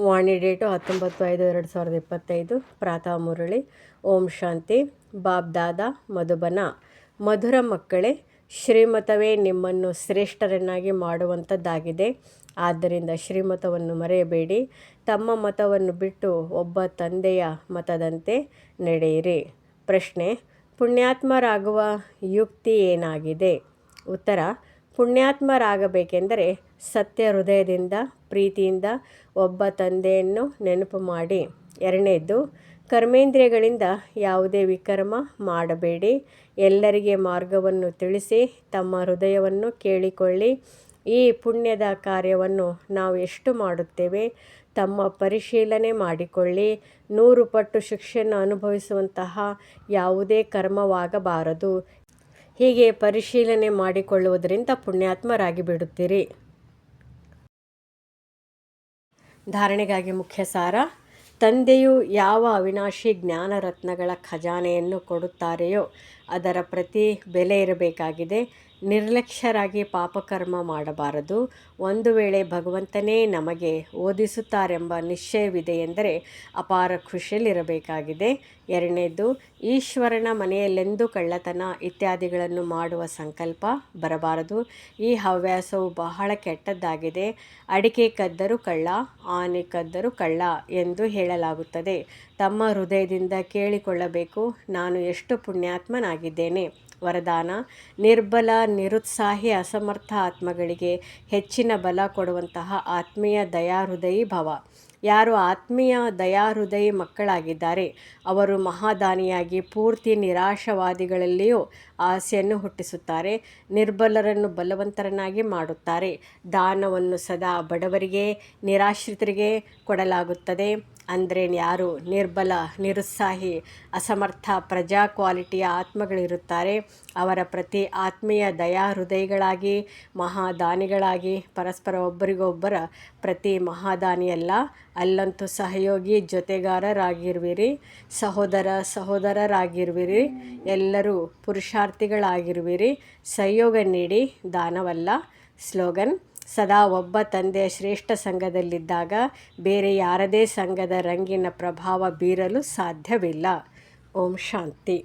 ವಾಣಿ date ಹತ್ತೊಂಬತ್ತು ಐದು ಎರಡು ಸಾವಿರದ ಇಪ್ಪತ್ತೈದು. ಪ್ರಾತಃ ಮುರಳಿ. ಓಂ ಶಾಂತಿ. ಬಾಬ್ ದಾದಾ, ಮಧುಬನ. ಮಧುರ ಮಕ್ಕಳೇ, ಶ್ರೀಮತವೇ ನಿಮ್ಮನ್ನು ಶ್ರೇಷ್ಠರನ್ನಾಗಿ ಮಾಡುವಂಥದ್ದಾಗಿದೆ. ಆದ್ದರಿಂದ ಶ್ರೀಮತವನ್ನು ಮರೆಯಬೇಡಿ. ತಮ್ಮ ಮತವನ್ನು ಬಿಟ್ಟು ಒಬ್ಬ ತಂದೆಯ ಮತದಂತೆ ನಡೆಯಿರಿ. ಪ್ರಶ್ನೆ, ಪುಣ್ಯಾತ್ಮರಾಗುವ ಯುಕ್ತಿ ಏನಾಗಿದೆ? ಉತ್ತರ ಪುಣ್ಯಾತ್ಮರಾಗಬೇಕೆಂದರೆ ಸತ್ಯ ಹೃದಯದಿಂದ, ಪ್ರೀತಿಯಿಂದ ಒಬ್ಬ ತಂದೆಯನ್ನು ನೆನಪು ಮಾಡಿ. ಎರಡನೇದ್ದು ಕರ್ಮೇಂದ್ರಿಯಗಳಿಂದ ಯಾವುದೇ ವಿಕರ್ಮ ಮಾಡಬೇಡಿ. ಎಲ್ಲರಿಗೆ ಮಾರ್ಗವನ್ನು ತಿಳಿಸಿ, ತಮ್ಮ ಹೃದಯವನ್ನು ಕೇಳಿಕೊಳ್ಳಿ. ಈ ಪುಣ್ಯದ ಕಾರ್ಯವನ್ನು ನಾವು ಎಷ್ಟು ಮಾಡುತ್ತೇವೆ? ತಮ್ಮ ಪರಿಶೀಲನೆ ಮಾಡಿಕೊಳ್ಳಿ. ನೂರು ಪಟ್ಟು ಶಿಕ್ಷೆಯನ್ನು ಅನುಭವಿಸುವಂತಹ ಯಾವುದೇ ಕರ್ಮವಾಗಬಾರದು. ಹೀಗೆ ಪರಿಶೀಲನೆ ಮಾಡಿಕೊಳ್ಳುವುದರಿಂದ ಪುಣ್ಯಾತ್ಮರಾಗಿ ಬಿಡುತ್ತೀರಿ. ಧಾರಣೆಗಾಗಿ ಮುಖ್ಯ ಸಾರ ತಂದೆಯು ಯಾವ ಅವಿನಾಶಿ ಜ್ಞಾನ ರತ್ನಗಳ ಖಜಾನೆಯನ್ನು ಕೊಡುತ್ತಾರೆಯೋ ಅದರ ಪ್ರತಿ ಬೆಲೆ ಇರಬೇಕಾಗಿದೆ. ನಿರ್ಲಕ್ಷ್ಯರಾಗಿ ಪಾಪಕರ್ಮ ಮಾಡಬಾರದು. ಒಂದು ವೇಳೆ ಭಗವಂತನೇ ನಮಗೆ ಓದಿಸುತ್ತಾರೆಂಬ ನಿಶ್ಚಯವಿದೆ ಎಂದರೆ ಅಪಾರ ಖುಷಿಯಲ್ಲಿರಬೇಕಾಗಿದೆ. ಎರಡನೇದು, ಈಶ್ವರನ ಮನೆಯಲ್ಲೆಂದು ಕಳ್ಳತನ ಇತ್ಯಾದಿಗಳನ್ನು ಮಾಡುವ ಸಂಕಲ್ಪ ಬರಬಾರದು. ಈ ಹವ್ಯಾಸವು ಬಹಳ ಕೆಟ್ಟದ್ದಾಗಿದೆ. ಅಡಿಕೆ ಕದ್ದರು ಕಳ್ಳ, ಆನೆ ಕದ್ದರು ಕಳ್ಳ ಎಂದು ಹೇಳಲಾಗುತ್ತದೆ. ತಮ್ಮ ಹೃದಯದಿಂದ ಕೇಳಿಕೊಳ್ಳಬೇಕು. ನಾನು ಎಷ್ಟು ಪುಣ್ಯಾತ್ಮನಾಗಿದ್ದೇನೆ. ವರದಾನ, ನಿರ್ಬಲ ನಿರುತ್ಸಾಹಿ ಅಸಮರ್ಥ ಆತ್ಮಗಳಿಗೆ ಹೆಚ್ಚಿನ ಬಲ ಕೊಡುವಂತಹ ಆತ್ಮೀಯ ದಯಾಹೃದಯಿ ಭವ. ಯಾರು ಆತ್ಮೀಯ ದಯಾಹೃದಯಿ ಮಕ್ಕಳಾಗಿದ್ದಾರೆ, ಅವರು ಮಹಾದಾನಿಯಾಗಿ ಪೂರ್ತಿ ನಿರಾಶವಾದಿಗಳಲ್ಲಿಯೂ ಆಸೆಯನ್ನು ಹುಟ್ಟಿಸುತ್ತಾರೆ, ನಿರ್ಬಲರನ್ನು ಬಲವಂತರನ್ನಾಗಿ ಮಾಡುತ್ತಾರೆ. ದಾನವನ್ನು ಸದಾ ಬಡವರಿಗೆ, ನಿರಾಶ್ರಿತರಿಗೆ ಕೊಡಲಾಗುತ್ತದೆ. ಯಾರು? ನಿರ್ಬಲ, ನಿರುತ್ಸಾಹಿ, ಅಸಮರ್ಥ, ಪ್ರಜಾ ಕ್ವಾಲಿಟಿಯ ಆತ್ಮಗಳಿರುತ್ತಾರೆ. ಅವರ ಪ್ರತಿ ಆತ್ಮೀಯ ದಯಾ ಹೃದಯಗಳಾಗಿ, ಮಹಾದಾನಿಗಳಾಗಿ, ಪರಸ್ಪರ ಒಬ್ಬರಿಗೊಬ್ಬರ ಪ್ರತಿ ಮಹಾದಾನಿಯಲ್ಲ, ಅಲ್ಲಂತೂ ಸಹಯೋಗಿ ಜೊತೆಗಾರರಾಗಿರುವಿರಿ. ಸಹೋದರ ಸಹೋದರರಾಗಿರುವಿರಿ. ಎಲ್ಲರೂ ಪುರುಷಾರ್ಥಿಗಳಾಗಿರುವಿರಿ. ಸಹಯೋಗ ನೀಡಿ ದಾನವಲ್ಲ. ಸ್ಲೋಗನ್ ಸದಾ ಒಬ್ಬ ತಂದೆಯ ಶ್ರೇಷ್ಠ ಸಂಘದಲ್ಲಿದ್ದಾಗ ಬೇರೆ ಯಾರದೇ ಸಂಘದ ರಂಗಿನ ಪ್ರಭಾವ ಬೀರಲು ಸಾಧ್ಯವಿಲ್ಲ. ಓಂ ಶಾಂತಿ.